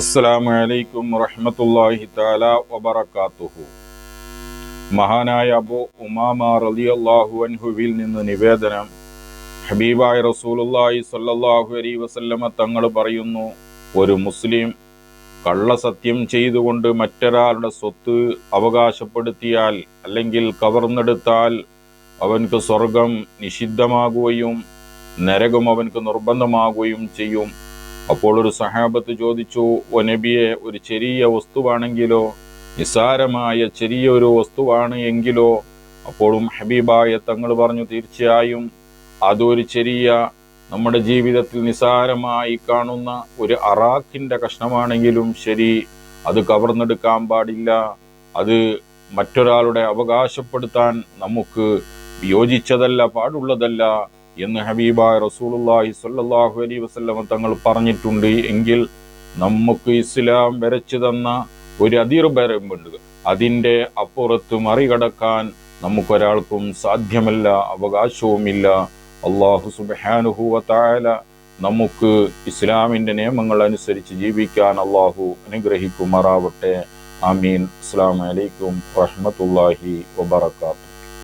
അസ്സലാമു അലൈക്കും റഹ്മത്തുല്ലാഹി തആല വബറകാതുഹു മഹാനായ അബു ഉമാമ റളിയല്ലാഹു അൻഹുവിൽ നിന്ന് നിവേദനം. ഹബീബായ റസൂലുള്ളാഹി സ്വല്ലല്ലാഹു അലൈഹി വസല്ലമ തങ്ങൾ പറയുന്നു ഒരു മുസ്ലിം കള്ളസത്യം ചെയ്തുകൊണ്ട് മറ്റൊരാളുടെ സ്വത്ത് അവകാശപ്പെടുത്തിയാൽ അല്ലെങ്കിൽ കവർന്നെടുത്താൽ അവൻക്ക് സ്വർഗം നിഷിദ്ധമാകുകയും നരകം അവൻക്ക് നിർബന്ധമാകുകയും ചെയ്യും. അപ്പോൾ ഒരു സഹാബത്ത് ചോദിച്ചു ഒ നബിയെ ഒരു ചെറിയ വസ്തുവാണെങ്കിലോ? നിസ്സാരമായ ചെറിയ ഒരു വസ്തുവാണ് എങ്കിലോ? അപ്പോഴും ഹബീബായ തങ്ങൾ പറഞ്ഞു തീർച്ചയായും അതൊരു ചെറിയ നമ്മുടെ ജീവിതത്തിൽ നിസാരമായി കാണുന്ന ഒരു അറാഖിന്റെ കഷ്ണമാണെങ്കിലും ശരി അത് കവർന്നെടുക്കാൻ പാടില്ല. അത് മറ്റൊരാളുടെ അവകാശപ്പെടുത്താൻ നമുക്ക് യോജിച്ചതല്ല പാടുള്ളതല്ല. എന്ന് ഹബീബായ റസൂലുള്ളാഹി സ്വല്ലല്ലാഹു അലൈഹി വസ്ലമ തങ്ങൾ പറഞ്ഞിട്ടുണ്ട്. എങ്കിൽ നമുക്ക് ഇസ്ലാം വരച്ചു തന്ന ഒരു അതിർബരമുണ്ട് അതിന്റെ അപ്പുറത്ത് മറികടക്കാൻ നമുക്കൊരാൾക്കും സാധ്യമല്ല അവകാശവുമില്ല. അള്ളാഹു സുബ്ഹാനഹു വതആല നമുക്ക് ഇസ്ലാമിന്റെ നിയമങ്ങൾ അനുസരിച്ച് ജീവിക്കാൻ അള്ളാഹു അനുഗ്രഹിക്കുമാറാവട്ടെ. ആമീൻ. അസ്സലാമു അലൈക്കും വറഹ്മത്തുള്ളാഹി വബറകാതുഹു.